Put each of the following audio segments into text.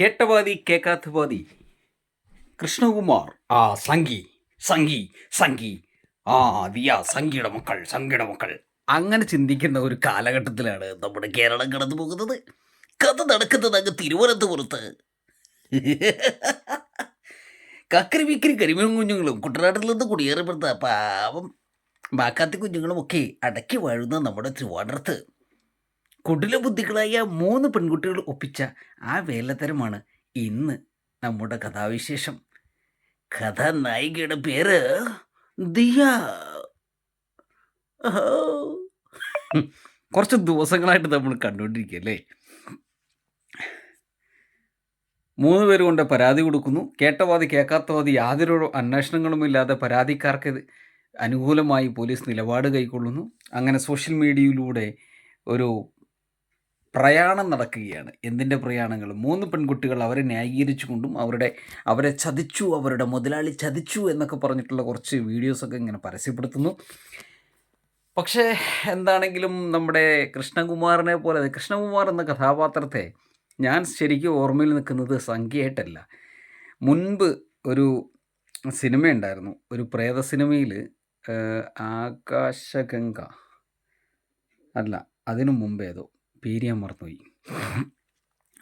കേട്ടവാദി കേക്കാത്തവാദി കൃഷ്ണകുമാർ ആ സംഗി സംഗി സംഗി ആ ദിയ സംഗിയുടെ മക്കൾ സംഗിയുടെ മക്കൾ. അങ്ങനെ ചിന്തിക്കുന്ന ഒരു കാലഘട്ടത്തിലാണ് നമ്മുടെ കേരളം കടന്നു പോകുന്നത്. കഥ നടക്കുന്നത് അങ്ങ് തിരുവനന്തപുരത്ത്. കക്കരി വിക്കരി കരിമീൻ കുഞ്ഞുങ്ങളും കുട്ടനാട്ടിൽ നിന്ന് കുടിയേറപ്പെടുത്ത പാവം ബാക്കാത്തി കുഞ്ഞുങ്ങളും ഒക്കെ അടക്കി വാഴുന്ന നമ്മുടെ തിരുവാടർത്ത് കുടില ബുദ്ധികളായ മൂന്ന് പെൺകുട്ടികൾ ഒപ്പിച്ച ആ വേലത്തരമാണ് ഇന്ന് നമ്മുടെ കഥാവിശേഷം. കഥാനായികയുടെ പേര് ദിയ. കുറച്ച് ദിവസങ്ങളായിട്ട് നമ്മൾ കണ്ടുകൊണ്ടിരിക്കുകയല്ലേ മൂന്ന് പേര് കൊണ്ട് പരാതി കൊടുക്കുന്നു. കേട്ടവാദി കേൾക്കാത്തവാദി യാതൊരു അന്വേഷണങ്ങളുമില്ലാതെ പരാതിക്കാർക്ക് അനുകൂലമായി പോലീസ് നിലപാട് കൈക്കൊള്ളുന്നു. അങ്ങനെ സോഷ്യൽ മീഡിയയിലൂടെ ഒരു പ്രയാണം നടക്കുകയാണ്. എന്തിന്റെ പ്രയാണങ്ങൾ? മൂന്ന് പെൺകുട്ടികൾ അവരെ ന്യായീകരിച്ചുകൊണ്ടും അവരുടെ അവരെ ചതിച്ചു അവരുടെ മുതലാളി ചതിച്ചു എന്നൊക്കെ പറഞ്ഞിട്ടുള്ള കുറച്ച് വീഡിയോസൊക്കെ ഇങ്ങനെ പരസ്യപ്പെടുത്തുന്നു. പക്ഷേ എന്താണെങ്കിലും നമ്മുടെ കൃഷ്ണകുമാറിനെ പോലെ കൃഷ്ണകുമാർ എന്ന കഥാപാത്രത്തെ ഞാൻ ശരിക്കും ഓർമ്മയിൽ നിൽക്കുന്നത് സംഖ്യയായിട്ടല്ല. മുൻപ് ഒരു സിനിമയുണ്ടായിരുന്നു. ഒരു പ്രേത സിനിമയിൽ ആകാശഗംഗ. അല്ല അതിനു മുമ്പ് ഏതോ പേര് ഞാൻ മറന്നുപോയി.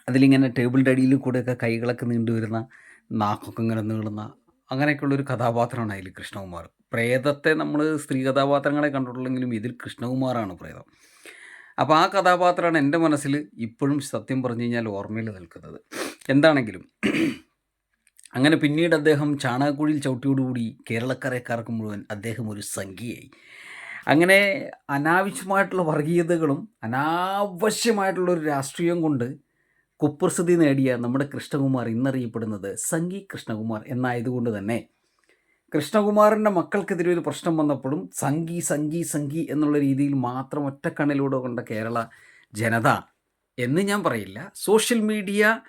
അതിലിങ്ങനെ ടേബിളിന്റെ അടിയിൽ കൂടെയൊക്കെ കൈകളൊക്കെ നീണ്ടു വരുന്ന നാക്കൊക്കെ ഇങ്ങനെ നീളുന്ന അങ്ങനെയൊക്കെയുള്ളൊരു കഥാപാത്രമാണ് അതിൽ കൃഷ്ണകുമാർ. പ്രേതത്തെ നമ്മൾ സ്ത്രീ കഥാപാത്രങ്ങളെ കണ്ടിട്ടുള്ളെങ്കിലും ഇതിൽ കൃഷ്ണകുമാറാണ് പ്രേതം. അപ്പോൾ ആ കഥാപാത്രമാണ് എന്റെ മനസ്സിൽ ഇപ്പോഴും സത്യം പറഞ്ഞു കഴിഞ്ഞാൽ ഓർമ്മയിൽ നിൽക്കുന്നത്. എന്താണെങ്കിലും അങ്ങനെ പിന്നീട് അദ്ദേഹം ചാണകക്കുഴിയിൽ ചവിട്ടിയോടുകൂടി കേരളക്കരക്കാർക്ക് മുഴുവൻ അദ്ദേഹം ഒരു സംഖ്യയായി. അങ്ങനെ അനാവശ്യമായിട്ടുള്ള വർഗീയതകളും അനാവശ്യമായിട്ടുള്ള ഒരു രാഷ്ട്രീയം കൊണ്ട് കുപ്രസിദ്ധി നേടിയ നമ്മുടെ കൃഷ്ണകുമാർ ഇന്നറിയപ്പെടുന്നത് സംഗീ കൃഷ്ണകുമാർ എന്നായതുകൊണ്ട് തന്നെ. കൃഷ്ണകുമാറിന്റെ മക്കൾക്കെതിരെ ഒരു പ്രശ്നം വന്നപ്പോഴും സംഗി സംഗി സംഗി എന്നുള്ള രീതിയിൽ മാത്രം ഒറ്റക്കണ്ണിലൂടെ കൊണ്ട കേരള ജനത എന്ന് ഞാൻ പറയില്ല. സോഷ്യൽ മീഡിയ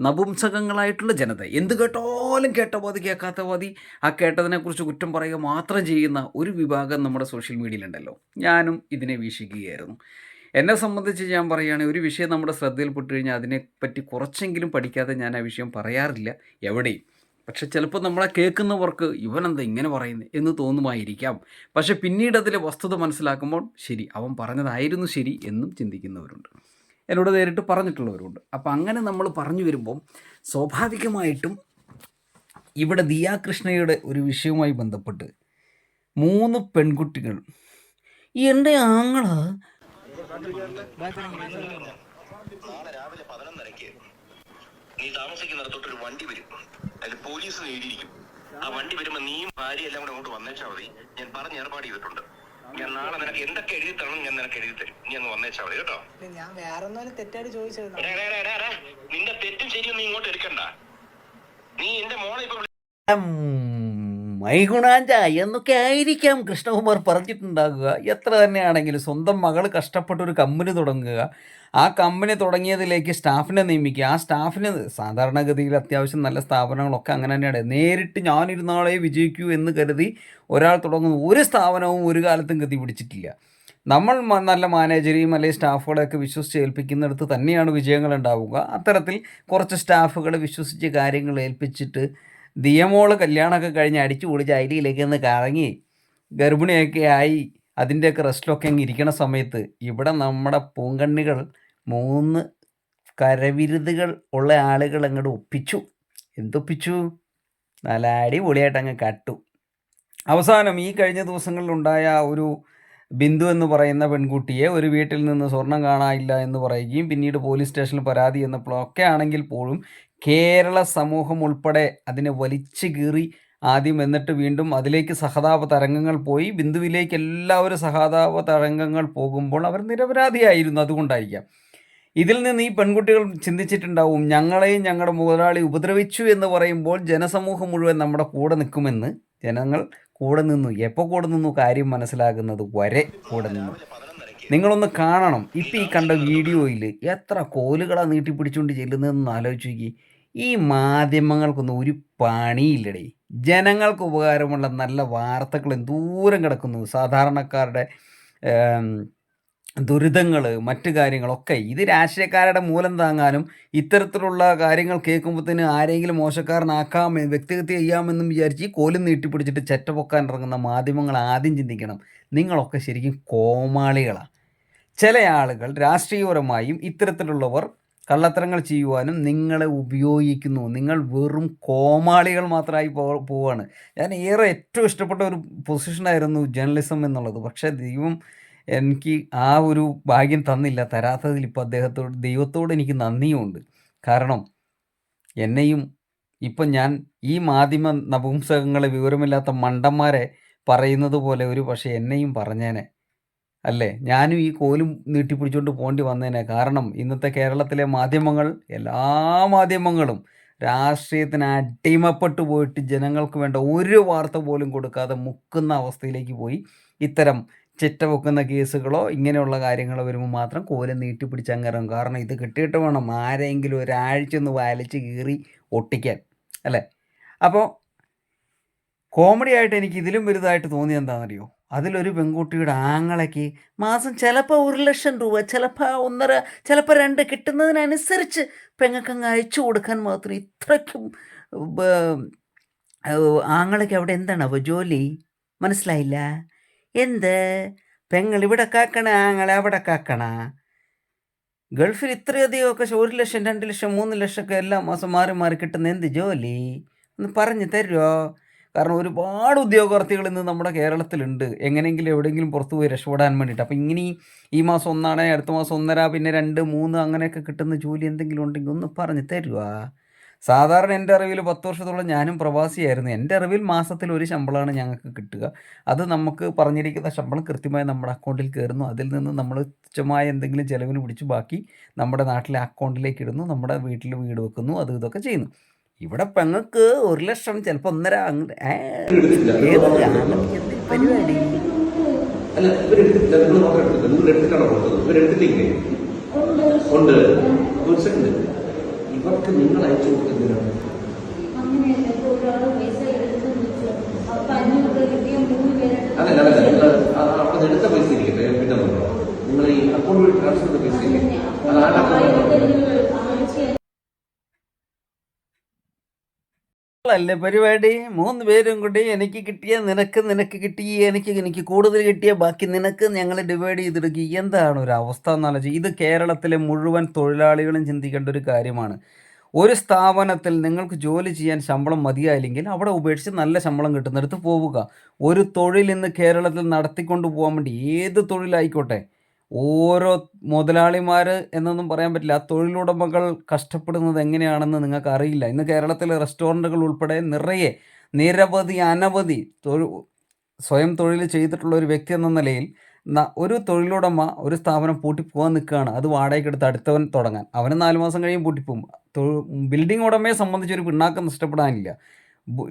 നപുംസകങ്ങളായിട്ടുള്ള ജനത. എന്ത് കേട്ടാലും കേട്ട പോതി കേൾക്കാത്ത പോതി ആ കേട്ടതിനെക്കുറിച്ച് കുറ്റം പറയുക മാത്രം ചെയ്യുന്ന ഒരു വിഭാഗം നമ്മുടെ സോഷ്യൽ മീഡിയയിലുണ്ടല്ലോ. ഞാനും ഇതിനെ വീക്ഷിക്കുകയായിരുന്നു. എന്നെ സംബന്ധിച്ച് ഞാൻ പറയുകയാണെങ്കിൽ ഒരു വിഷയം നമ്മുടെ ശ്രദ്ധയിൽപ്പെട്ട് കഴിഞ്ഞാൽ അതിനെപ്പറ്റി കുറച്ചെങ്കിലും പഠിക്കാതെ ഞാൻ ആ വിഷയം പറയാറില്ല എവിടെയും. പക്ഷെ ചിലപ്പോൾ നമ്മളെ കേൾക്കുന്നവർക്ക് ഇവനെന്താ ഇങ്ങനെ പറയുന്നത് എന്ന് തോന്നുമായിരിക്കാം. പക്ഷെ പിന്നീട് അതിലെ വസ്തുത മനസ്സിലാക്കുമ്പോൾ ശരി അവൻ പറഞ്ഞതായിരുന്നു ശരി എന്നും ചിന്തിക്കുന്നവരുണ്ട്. എന്നോട് നേരിട്ട് പറഞ്ഞിട്ടുള്ളവരുണ്ട്. അപ്പം അങ്ങനെ നമ്മൾ പറഞ്ഞു വരുമ്പം സ്വാഭാവികമായിട്ടും ഇവിടെ ദിയാകൃഷ്ണയുടെ ഒരു വിഷയവുമായി ബന്ധപ്പെട്ട് മൂന്ന് പെൺകുട്ടികൾ എന്റെ ആങ്ങള. രാവിലെ പതിനൊന്നരക്ക് നീ താമസിക്കുന്നിടത്തോട്ട് ഒരു വണ്ടി വരും. അതിൽ പോലീസ് എഴുതിയിരിക്കും. ആ വണ്ടി വരുമ്പോ നീയും ഭാര്യ എല്ലാം കൂടെ അങ്ങോട്ട് വന്നേച്ചാ മതി. ഞാൻ പറഞ്ഞ് ഏർപ്പാട് ചെയ്തിട്ടുണ്ട്. ഞാൻ നാളെ നിനക്ക് എന്തൊക്കെ എഴുതി തരണം ഞാൻ നിനക്ക് എഴുതി തരും. നീ ഒന്ന് വന്നേച്ചാ മതി കേട്ടോ. ഞാൻ വേറെ ഒന്നും തെറ്റായിട്ട് ചോദിച്ചത്. നിന്റെ തെറ്റും ശരിയും നീ ഇങ്ങോട്ട് എടുക്കണ്ട. നീ എന്റെ മോളെ ഇപ്പൊ മൈഗുണാഞ്ച എന്നൊക്കെ ആയിരിക്കാം കൃഷ്ണകുമാർ പറഞ്ഞിട്ടുണ്ടാകുക. എത്ര തന്നെയാണെങ്കിലും സ്വന്തം മകൾ കഷ്ടപ്പെട്ട് ഒരു കമ്പനി തുടങ്ങുക. ആ കമ്പനി തുടങ്ങിയതിലേക്ക് സ്റ്റാഫിനെ നിയമിക്കുക. ആ സ്റ്റാഫിന് സാധാരണഗതിയിൽ അത്യാവശ്യം നല്ല സ്ഥാപനങ്ങളൊക്കെ അങ്ങനെ തന്നെയാണ്. നേരിട്ട് ഞാനിരുന്നാളെ വിജയിക്കൂ എന്ന് കരുതി ഒരാൾ തുടങ്ങുന്ന ഒരു സ്ഥാപനവും ഒരു കാലത്തും ഗതി പിടിച്ചിട്ടില്ല. നമ്മൾ നല്ല മാനേജരെയും അല്ലെങ്കിൽ സ്റ്റാഫുകളെയൊക്കെ വിശ്വസിച്ച് ഏൽപ്പിക്കുന്നിടത്ത് തന്നെയാണ് വിജയങ്ങൾ ഉണ്ടാവുക അത്തരത്തിൽ കുറച്ച് സ്റ്റാഫുകളെ വിശ്വസിച്ച് കാര്യങ്ങൾ ഏൽപ്പിച്ചിട്ട് ദിയമോൾ കല്യാണമൊക്കെ കഴിഞ്ഞ് അടിച്ചു പൊളിച്ച് അയിലിയിലേക്ക് ഒന്ന് കറങ്ങി ഗർഭിണിയൊക്കെ ആയി അതിന്റെയൊക്കെ റെസ്റ്റിലൊക്കെ അങ്ങ് ഇരിക്കണ സമയത്ത് ഇവിടെ നമ്മുടെ പൂങ്കണ്ണികൾ മൂന്ന് കരവിരുതുകൾ ഉള്ള ആളുകൾ അങ്ങോട്ട് ഒപ്പിച്ചു. എന്തൊപ്പിച്ചു നല്ല അടിപൊളിയായിട്ട് അങ്ങ് കട്ടു. അവസാനം ഈ കഴിഞ്ഞ ദിവസങ്ങളിലുണ്ടായ ഒരു ബിന്ദു എന്ന് പറയുന്ന പെൺകുട്ടിയെ ഒരു വീട്ടിൽ നിന്ന് സ്വർണം കാണാനില്ല എന്ന് പറയുകയും പിന്നീട് പോലീസ് സ്റ്റേഷനിൽ പരാതി എന്നപ്പോഴൊക്കെ ആണെങ്കിൽ പോലും കേരള സമൂഹം ഉൾപ്പെടെ അതിനെ വലിച്ചു കീറി ആദ്യം എന്നിട്ട് വീണ്ടും അതിലേക്ക് സഹതാപ തരംഗങ്ങൾ പോയി. ബിന്ദുവിലേക്ക് എല്ലാവരും സഹതാപ തരംഗങ്ങൾ പോകുമ്പോൾ അവർ നിരപരാധിയായിരുന്നു അതുകൊണ്ടായിരിക്കാം. ഇതിൽ നിന്ന് ഈ പെൺകുട്ടികൾ ചിന്തിച്ചിട്ടുണ്ടാവും ഞങ്ങളെയും ഞങ്ങളുടെ മുതലാളി ഉപദ്രവിച്ചു എന്ന് പറയുമ്പോൾ ജനസമൂഹം മുഴുവൻ നമ്മുടെ കൂടെ നിൽക്കുമെന്ന് ജനങ്ങൾ കൂടെ നിന്നു. എപ്പോൾ കൂടെ നിന്നു കാര്യം മനസ്സിലാകുന്നത് വരെ കൂടെ നിന്നു. നിങ്ങളൊന്ന് കാണണം. ഇപ്പം ഈ കണ്ട വീഡിയോയിൽ എത്ര കോലുകളാണ് നീട്ടിപ്പിടിച്ചുകൊണ്ട് ചെല്ലുന്നതെന്ന് ആലോചിക്കുകയും ഈ മാധ്യമങ്ങൾക്കൊന്നും ഒരു പണിയില്ലടേ. ജനങ്ങൾക്ക് ഉപകാരമുള്ള നല്ല വാർത്തകൾ ദൂരം കിടക്കുന്നു. സാധാരണക്കാരുടെ ദുരിതങ്ങൾ മറ്റു കാര്യങ്ങളൊക്കെ. ഇത് രാഷ്ട്രീയക്കാരുടെ മൂലം താങ്ങാനും ഇത്തരത്തിലുള്ള കാര്യങ്ങൾ കേൾക്കുമ്പോഴത്തേന് ആരെങ്കിലും മോശക്കാരനാക്കാം വ്യക്തിഹത്യ ചെയ്യാമെന്നും വിചാരിച്ച് ഈ കോലും നീട്ടിപ്പിടിച്ചിട്ട് ചെറ്റ പൊക്കാൻ ഇറങ്ങുന്ന മാധ്യമങ്ങൾ ആദ്യം ചിന്തിക്കണം. നിങ്ങളൊക്കെ ശരിക്കും കോമാളികളാണ് ചില ആളുകൾ രാഷ്ട്രീയപരമായും ഇത്തരത്തിലുള്ളവർ കള്ളത്തരങ്ങൾ ചെയ്യുവാനും നിങ്ങളെ ഉപയോഗിക്കുന്നു. നിങ്ങൾ വെറും കോമാളികൾ മാത്രമായി പോ പോവാണ്. ഞാൻ ഏറെ ഏറ്റവും ഇഷ്ടപ്പെട്ട ഒരു പൊസിഷനായിരുന്നു ജേർണലിസം എന്നുള്ളത്. പക്ഷേ ദൈവം എനിക്ക് ആ ഒരു ഭാഗ്യം തന്നില്ല. തരാത്തതിൽ ഇപ്പോൾ അദ്ദേഹത്തോട് ദൈവത്തോട് എനിക്ക് നന്ദിയുമുണ്ട് കാരണം എന്നെയും ഇപ്പം ഞാൻ ഈ മാധ്യമ നപുംസകങ്ങളെ വിവരമില്ലാത്ത മണ്ടന്മാരെ പറയുന്നത് പോലെ ഒരു പക്ഷേ എന്നെയും പറഞ്ഞേനെ. അല്ലേ? ഞാനും ഈ കോലും നീട്ടിപ്പിടിച്ചുകൊണ്ട് പോകേണ്ടി വന്നതിനെ കാരണം ഇന്നത്തെ കേരളത്തിലെ മാധ്യമങ്ങൾ എല്ലാ മാധ്യമങ്ങളും രാഷ്ട്രീയത്തിന് അടിമപ്പെട്ടു പോയിട്ട് ജനങ്ങൾക്ക് വേണ്ട ഒരു വാർത്ത പോലും കൊടുക്കാതെ മുക്കുന്ന അവസ്ഥയിലേക്ക് പോയി. ഇത്തരം ചിറ്റ വെക്കുന്ന കേസുകളോ ഇങ്ങനെയുള്ള കാര്യങ്ങളോ വരുമ്പോൾ മാത്രം കോലം നീട്ടിപ്പിടിച്ച് അങ്ങരം കാരണം ഇത് കിട്ടിയിട്ട് വേണം ആരെങ്കിലും ഒരാഴ്ച ഒന്ന് വലിച്ച് കീറി ഒട്ടിക്കാൻ. അല്ലേ? അപ്പോൾ കോമഡി ആയിട്ട് എനിക്ക് ഇതിലും വലുതായിട്ട് തോന്നിയത് എന്താണെന്നറിയോ? അതിലൊരു പെൺകുട്ടിയുടെ ആങ്ങളയ്ക്ക് മാസം ചിലപ്പോൾ ഒരു ലക്ഷം രൂപ ചിലപ്പോൾ ഒന്നര ചിലപ്പോൾ രണ്ട് കിട്ടുന്നതിനനുസരിച്ച് പെങ്ങക്കങ്ങ് അയച്ചു കൊടുക്കാൻ മാത്രം ഇത്രയ്ക്കും ആങ്ങളയ്ക്ക് അവിടെ എന്താണ് അപ്പോൾ ജോലി? മനസ്സിലായില്ല. എന്ത്? പെങ്ങൾ ഇവിടെ കാക്കണ ആങ്ങളെ അവിടെ കാക്കണ? ഗൾഫിൽ ഇത്രയധികമൊക്കെ ഒരു ലക്ഷം രണ്ട് ലക്ഷം മൂന്ന് ലക്ഷമൊക്കെ എല്ലാ മാസം മാറി മാറി കിട്ടുന്ന എന്ത് ജോലി? ഒന്ന് പറഞ്ഞു തരുമോ കാരണം ഒരുപാട് ഉദ്യോഗാർത്ഥികൾ ഇന്ന് നമ്മുടെ കേരളത്തിലുണ്ട്. എങ്ങനെയെങ്കിലും എവിടെയെങ്കിലും പുറത്ത് പോയി രക്ഷപ്പെടാൻ വേണ്ടിയിട്ട്. അപ്പോൾ ഇങ്ങനെ ഈ- മാസം ഒന്നാണ് അടുത്ത മാസം ഒന്നര പിന്നെ രണ്ട് മൂന്ന് അങ്ങനെയൊക്കെ കിട്ടുന്ന ജോലി എന്തെങ്കിലും ഉണ്ടെങ്കിൽ ഒന്ന് പറഞ്ഞ് തരുക സാധാരണ എന്റെ അറിവിൽ പത്ത് വർഷത്തോളം ഞാനും പ്രവാസിയായിരുന്നു. എന്റെ അറിവിൽ മാസത്തിൽ ഒരു ശമ്പളമാണ് ഞങ്ങൾക്ക് കിട്ടുക. അത് നമുക്ക് പറഞ്ഞിരിക്കുന്ന ശമ്പളം കൃത്യമായി നമ്മുടെ അക്കൗണ്ടിൽ കയറുന്നു. അതിൽ നിന്ന് നമ്മൾ തുച്ഛമായ എന്തെങ്കിലും ചിലവിന് പിടിച്ച് ബാക്കി നമ്മുടെ നാട്ടിലെ അക്കൗണ്ടിലേക്ക് ഇടുന്നു. നമ്മുടെ വീട്ടിൽ വീട് വെക്കുന്നു. അത് ഇതൊക്കെ ചെയ്യുന്നു. ഇവിടെ പെങ്ങൾക്ക് ഒരു ലക്ഷം ചിലപ്പോ ഒന്നര അങ്ങ് ഏ, ഏത് ആണെന്ന് എന്ത് പരിപാടി? അല്ല നിങ്ങൾ മാത്രം നിങ്ങൾ ഒരു പൈസ ഇരിക്കട്ടെ പിന്നെ നിങ്ങൾ ഈ അക്കൗണ്ട് ട്രാൻസ്ഫർ ചെയ്ത പൈസ ഇല്ലേ? അത് അല്ലേ പരിപാടി? മൂന്ന് പേരും കൂടി എനിക്ക് കിട്ടിയ നിനക്ക് നിനക്ക് കിട്ടി എനിക്ക് എനിക്ക് കൂടുതൽ കിട്ടിയ ബാക്കി നിനക്ക് ഞങ്ങൾ ഡിവൈഡ് ചെയ്തെടുക്കുക എന്താണ് ഒരു അവസ്ഥ എന്നാലോചിച്ച് ഇത് കേരളത്തിലെ മുഴുവൻ തൊഴിലാളികളും ചിന്തിക്കേണ്ട ഒരു കാര്യമാണ്. ഒരു സ്ഥാപനത്തിൽ നിങ്ങൾക്ക് ജോലി ചെയ്യാൻ ശമ്പളം മതിയായില്ലെങ്കിൽ അവിടെ ഉപേക്ഷിച്ച് നല്ല ശമ്പളം കിട്ടുന്നിടത്ത് പോവുക. ഒരു തൊഴിൽ ഇന്ന് കേരളത്തിൽ നടത്തിക്കൊണ്ട് പോകാൻ വേണ്ടി ഏത് തൊഴിലായിക്കോട്ടെ? ഓരോ മുതലാളിമാർ എന്നൊന്നും പറയാൻ പറ്റില്ല. ആ തൊഴിലുടമകൾ കഷ്ടപ്പെടുന്നത് എങ്ങനെയാണെന്ന് നിങ്ങൾക്ക് അറിയില്ല ഇന്ന് കേരളത്തിലെ റെസ്റ്റോറന്റുകൾ ഉൾപ്പെടെ നിറയെ നിരവധി അനവധി തൊഴിൽ സ്വയം തൊഴിൽ ചെയ്തിട്ടുള്ള ഒരു വ്യക്തി എന്ന നിലയിൽ ഒരു തൊഴിലുടമ ഒരു സ്ഥാപനം പൂട്ടിപ്പോകാൻ നിൽക്കുകയാണ്. അത് വാടകയ്ക്ക് എടുത്ത് അടുത്തവൻ തുടങ്ങാൻ. അവന് നാല് മാസം കഴിയും പൂട്ടിപ്പോകും ബിൽഡിംഗ് ഉടമയെ സംബന്ധിച്ച് ഒരു പിണ്ണാക്കം നഷ്ടപ്പെടാനില്ല.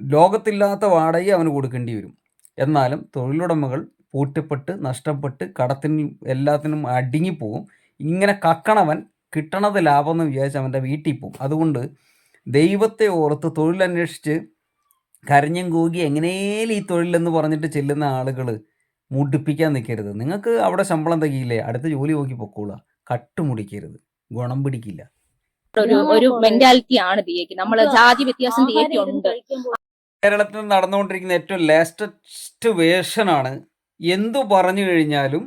ലോകത്തില്ലാത്ത വാടകയെ അവന് കൊടുക്കേണ്ടി വരും. എന്നാലും തൊഴിലുടമകൾ പൂട്ടിപ്പെട്ട് നഷ്ടപ്പെട്ട് കടത്തിനും എല്ലാത്തിനും അടിങ്ങിപ്പോവും ഇങ്ങനെ കക്കണവൻ കിട്ടണത് ലാഭം എന്ന് വിചാരിച്ച് അവന്റെ വീട്ടിൽ പോവും. അതുകൊണ്ട് ദൈവത്തെ ഓർത്ത് തൊഴിലന്വേഷിച്ച് കരഞ്ഞും കൂകി എങ്ങനെയും ഈ തൊഴിലെന്ന് പറഞ്ഞിട്ട് ചെല്ലുന്ന ആളുകൾ മുടിപ്പിക്കാൻ നിൽക്കരുത്. നിങ്ങൾക്ക് അവിടെ ശമ്പളം തകിയില്ലേ? അടുത്ത ജോലി നോക്കി പൊക്കോളുക. കട്ടുമുടിക്കരുത് ഗുണം പിടിക്കില്ല. ഒരു ഒരു മെന്റാലിറ്റി ആണ് ദിയക്ക് നമ്മൾ ജാതി വ്യത്യാസം ദിയക്ക് ഉണ്ട്. കേരളത്തിൽ നടന്നുകൊണ്ടിരിക്കുന്ന ഏറ്റവും ലേറ്റസ്റ്റ് വേർഷനാണ് എന്തു പറഞ്ഞു കഴിഞ്ഞാലും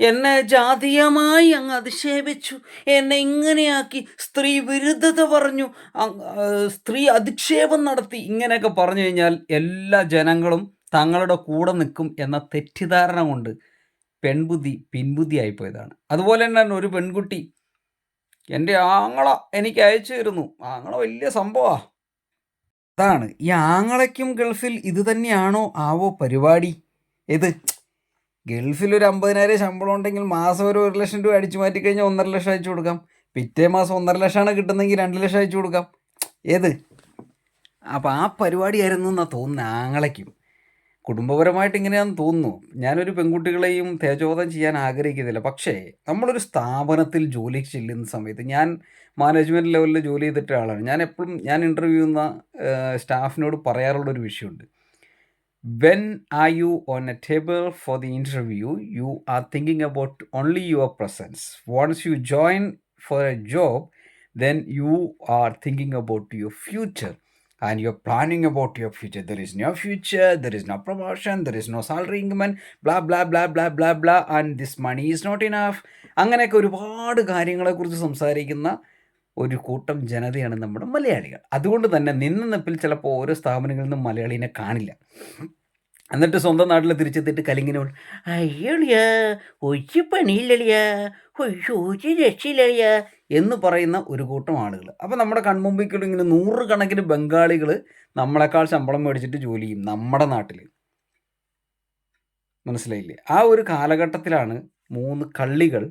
എന്നെ ജാതീയമായി അങ്ങ് അധിക്ഷേപിച്ചു. എന്നെ ഇങ്ങനെയാക്കി സ്ത്രീ വിരുദ്ധത പറഞ്ഞു. സ്ത്രീ അധിക്ഷേപം നടത്തി. ഇങ്ങനെയൊക്കെ പറഞ്ഞു കഴിഞ്ഞാൽ എല്ലാ ജനങ്ങളും തങ്ങളുടെ കൂടെ നിൽക്കും എന്ന തെറ്റിദ്ധാരണ കൊണ്ട് പെൺബുദ്ധി പിൻബുദ്ധി ആയിപ്പോയതാണ്. അതുപോലെ തന്നെ ഒരു പെൺകുട്ടി എന്റെ ആങ്ങള എനിക്ക് അയച്ചു തരുന്നു. ആങ്ങള വലിയ സംഭവമാണ് അതാണ്. ഈ ആങ്ങളയ്ക്കും ഗൾഫിൽ ഇത് തന്നെയാണോ ആവോ പരിപാടി? ഇത് ഗൾഫിൽ ഒരു അമ്പതിനായിരം ശമ്പളം ഉണ്ടെങ്കിൽ മാസം ഒരു ഒരു ലക്ഷം രൂപ അടിച്ചു മാറ്റി കഴിഞ്ഞാൽ ഒന്നര ലക്ഷം അയച്ചു കൊടുക്കാം. പിറ്റേ മാസം ഒന്നര ലക്ഷമാണ് കിട്ടുന്നെങ്കിൽ രണ്ട് ലക്ഷം അയച്ചു കൊടുക്കാം. ഏത്? അപ്പോൾ ആ പരിപാടിയായിരുന്നു എന്നാണ് തോന്നുന്നത് ആങ്ങളയ്ക്കും. കുടുംബപരമായിട്ട് ഇങ്ങനെയാണെന്ന് തോന്നുന്നു. ഞാനൊരു പെൺകുട്ടികളെയും തേജോധം ചെയ്യാൻ ആഗ്രഹിക്കുന്നില്ല. പക്ഷേ നമ്മളൊരു സ്ഥാപനത്തിൽ ജോലി ചെല്ലുന്ന സമയത്ത് ഞാൻ മാനേജ്മെന്റ് ലെവലിൽ ജോലി ചെയ്തിട്ട ആളാണ്. ഞാൻ എപ്പോഴും ഞാൻ ഇന്റർവ്യൂ ചെയ്യുന്ന സ്റ്റാഫിനോട് പറയാറുള്ളൊരു വിഷയമുണ്ട്. When are you on a table for the interview you are thinking about only your presence once you join for a job then you are thinking about your future and you're planning about your future there is no future there is no promotion there is no salary increment blah blah blah blah blah blah and this money is not enough അങ്ങനെയൊക്കെ ഒരുപാട് കാര്യങ്ങളെക്കുറിച്ച് സംസാരിക്കുന്ന ഒരു കൂട്ടം ജനതയാണ് നമ്മുടെ മലയാളികൾ അതുകൊണ്ട് തന്നെ നിന്ന നിപ്പിൽ ചിലപ്പോൾ ഓരോ സ്ഥാപനങ്ങളിൽ നിന്നും മലയാളീനെ കാണില്ല എന്നിട്ട് സ്വന്തം നാട്ടിൽ തിരിച്ചെത്തിയിട്ട് കലിങ്ങിനോട് അയ്യളിയ ഒരു പണിയില്ലളിയ ഒരു രക്ഷയില്ലളിയ എന്ന് പറയുന്ന ഒരു കൂട്ടം ആളുകൾ അപ്പോൾ നമ്മുടെ കൺമുമ്പിൽ ഇങ്ങനെ നൂറുകണക്കിന് ബംഗാളികൾ നമ്മളെക്കാൾ ശമ്പളം മേടിച്ചിട്ട് ജോലി ചെയ്യും നമ്മുടെ നാട്ടിൽ മനസ്സിലായില്ലേ? ആ ഒരു കാലഘട്ടത്തിലാണ് മൂന്ന് കള്ളികൾ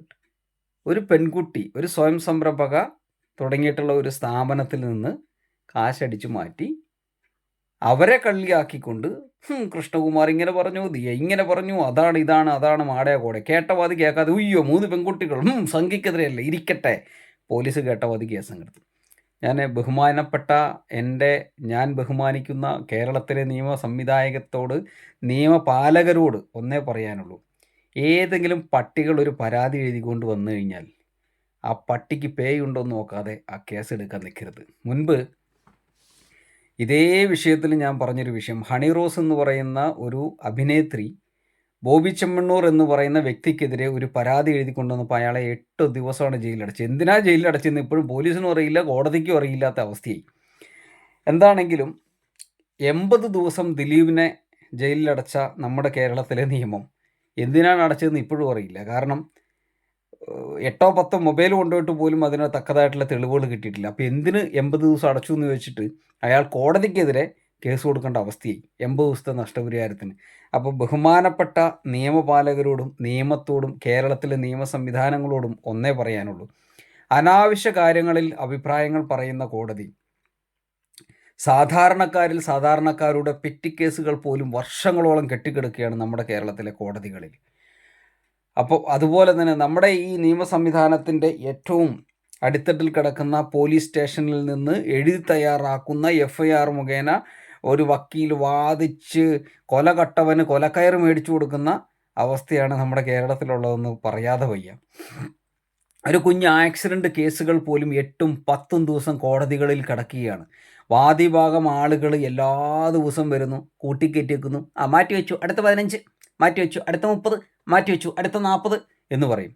ഒരു പെൺകുട്ടി ഒരു സ്വയം സംരംഭക തുടങ്ങിയിട്ടുള്ള ഒരു സ്ഥാപനത്തിൽ നിന്ന് കാശടിച്ചു മാറ്റി അവരെ കള്ളിയാക്കിക്കൊണ്ട് "ഹും, കൃഷ്ണകുമാർ ഇങ്ങനെ പറഞ്ഞു ദിയ ഇങ്ങനെ പറഞ്ഞു അതാണ് ഇതാണ് അതാണ് മാടയ കോടെ. കേട്ടവാതി കേൾക്കാതെ ഉയ്യോ മൂന്ന് പെൺകുട്ടികൾ സംഘിക്കെതിരെയല്ലേ ഇരിക്കട്ടെ. പോലീസ് കേട്ടവാതി കേസം എടുത്തു ഞാൻ ബഹുമാനപ്പെട്ട എന്റെ ഞാൻ ബഹുമാനിക്കുന്ന കേരളത്തിലെ നിയമ സംവിധായകത്തോട് നിയമപാലകരോട് ഒന്നേ പറയാനുള്ളൂ. ഏതെങ്കിലും പട്ടികൾ ഒരു പരാതി എഴുതിക്കൊണ്ട് വന്നു കഴിഞ്ഞാൽ ആ പട്ടിക്ക് പേയുണ്ടോ എന്ന് നോക്കാതെ ആ കേസ് എടുക്കാൻ നിൽക്കരുത്. മുൻപ് ഇതേ വിഷയത്തിൽ ഞാൻ പറഞ്ഞൊരു വിഷയം. ഹണി റോസ് എന്ന് പറയുന്ന ഒരു അഭിനേത്രി ബോബി ചെമ്മണ്ണൂർ എന്ന് പറയുന്ന വ്യക്തിക്കെതിരെ ഒരു പരാതി എഴുതി കൊണ്ടുവന്നപ്പോൾ അയാളെ എട്ട് ദിവസമാണ് ജയിലടച്ചത് എന്തിനാ ജയിലടച്ചെന്ന് ഇപ്പോഴും പോലീസിനും അറിയില്ല കോടതിക്കും അറിയില്ലാത്ത അവസ്ഥയായി. എന്താണെങ്കിലും എൺപത് ദിവസം ദിലീപിനെ ജയിലിലടച്ച നമ്മുടെ കേരളത്തിലെ നിയമം എന്തിനാണ് അടച്ചതെന്ന് ഇപ്പോഴും അറിയില്ല. കാരണം എട്ടോ പത്തോ മൊബൈൽ കൊണ്ടുപോയിട്ട് പോലും അതിന് തക്കതായിട്ടുള്ള തെളിവുകൾ കിട്ടിയിട്ടില്ല. അപ്പോൾ എന്തിന് എൺപത് ദിവസം അടച്ചു എന്ന് ചോദിച്ചിട്ട് അയാൾ കോടതിക്കെതിരെ കേസ് കൊടുക്കേണ്ട അവസ്ഥയായി. എൺപത് ദിവസത്തെ നഷ്ടപരിഹാരത്തിന്. അപ്പോൾ ബഹുമാനപ്പെട്ട നിയമപാലകരോടും നിയമത്തോടും കേരളത്തിലെ നിയമ സംവിധാനങ്ങളോടും ഒന്നേ പറയാനുള്ളൂ. അനാവശ്യ കാര്യങ്ങളിൽ അഭിപ്രായങ്ങൾ പറയുന്ന കോടതി സാധാരണക്കാരിൽ സാധാരണക്കാരുടെ പെറ്റി കേസുകൾ പോലും വർഷങ്ങളോളം കെട്ടിക്കിടക്കുകയാണ് നമ്മുടെ കേരളത്തിലെ കോടതികളിൽ. അപ്പോൾ അതുപോലെ തന്നെ നമ്മുടെ ഈ നിയമ സംവിധാനത്തിന്റെ ഏറ്റവും അടിത്തട്ടിൽ കിടക്കുന്ന പോലീസ് സ്റ്റേഷനിൽ നിന്ന് എഴുതി തയ്യാറാക്കുന്ന എഫ് ഐ ആർ മുഖേന ഒരു വക്കീൽ വാദിച്ച് കൊല കട്ടവന് കൊലക്കയർ മേടിച്ചു കൊടുക്കുന്ന അവസ്ഥയാണ് നമ്മുടെ കേരളത്തിലുള്ളതെന്ന് പറയാതെ വയ്യ. ഒരു കുഞ്ഞ് ആക്സിഡന്റ് കേസുകൾ പോലും എട്ടും പത്തും ദിവസം കോടതികളിൽ കിടക്കുകയാണ്. വാദിഭാഗം ആളുകൾ എല്ലാ ദിവസവും വരുന്നു കൂട്ടിക്കയറ്റി വെക്കുന്നു ആ മാറ്റി വെച്ചു അടുത്ത പതിനഞ്ച് മാറ്റി വെച്ചു അടുത്ത മുപ്പത്. മാറ്റി വെച്ചു അടുത്ത നാൽപ്പത് എന്ന് പറയും.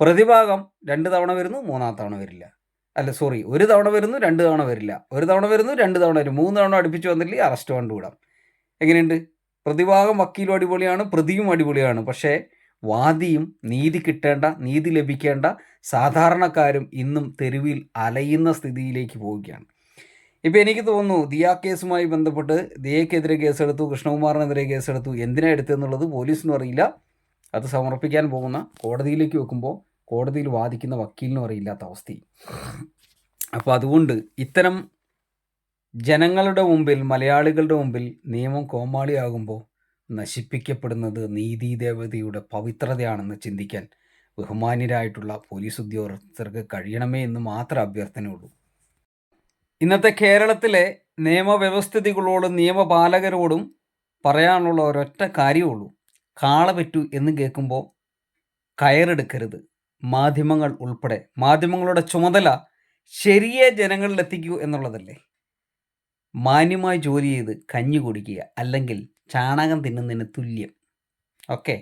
പ്രതിഭാഗം രണ്ട് തവണ വരുന്നു മൂന്നാം തവണ വരില്ല. അല്ല സോറി ഒരു തവണ വരുന്നു രണ്ട് തവണ വരില്ല. ഒരു തവണ വരുന്നു രണ്ട് തവണ വരും. മൂന്ന് തവണ അടുപ്പിച്ച് വന്നില്ലെങ്കിൽ അറസ്റ്റ് കണ്ടുവിടാം എങ്ങനെയുണ്ട്? പ്രതിഭാഗം വക്കീലും അടിപൊളിയാണ് പ്രതിയും അടിപൊളിയാണ്. പക്ഷേ വാദിയും നീതി കിട്ടേണ്ട നീതി ലഭിക്കേണ്ട സാധാരണക്കാരും ഇന്നും തെരുവിൽ അലയുന്ന സ്ഥിതിയിലേക്ക് പോവുകയാണ്. ഇപ്പം എനിക്ക് തോന്നുന്നു ദിയ കേസുമായി ബന്ധപ്പെട്ട് ദിയക്കെതിരെ കേസെടുത്തു കൃഷ്ണകുമാറിനെതിരെ കേസെടുത്തു എന്തിനാ എടുത്തതെന്നുള്ളത് പോലീസിനും അറിയില്ല. അത് സമർപ്പിക്കാൻ പോകുന്ന കോടതിയിലേക്ക് വെക്കുമ്പോൾ കോടതിയിൽ വാദിക്കുന്ന വക്കീലിനും അറിയില്ലാത്ത അവസ്ഥയും അപ്പോൾ അതുകൊണ്ട് ഇത്തരം ജനങ്ങളുടെ മുമ്പിൽ മലയാളികളുടെ മുമ്പിൽ നിയമം കോമാളിയാകുമ്പോൾ നശിപ്പിക്കപ്പെടുന്നത് നീതിദേവതയുടെ പവിത്രതയാണെന്ന് ചിന്തിക്കാൻ ബഹുമാന്യരായിട്ടുള്ള പോലീസ് ഉദ്യോഗസ്ഥർക്ക് കഴിയണമേ എന്ന് മാത്രം അഭ്യർത്ഥനയുള്ളൂ. ഇന്നത്തെ കേരളത്തിലെ നിയമവ്യവസ്ഥിതികളോടും നിയമപാലകരോടും പറയാനുള്ള ഒരൊറ്റ കാര്യമുള്ളൂ. കാള പറ്റൂ എന്ന് കേൾക്കുമ്പോൾ കയറെടുക്കരുത്. മാധ്യമങ്ങൾ ഉൾപ്പെടെ. മാധ്യമങ്ങളുടെ ചുമതല ശരിയെ ജനങ്ങളിലെത്തിക്കൂ എന്നുള്ളതല്ലേ? മാന്യമായി ജോലി ചെയ്ത് കഞ്ഞി കുടിക്കുക അല്ലെങ്കിൽ ചാണകം തിന്നുന്നതിന് തുല്യം. ഓക്കെ.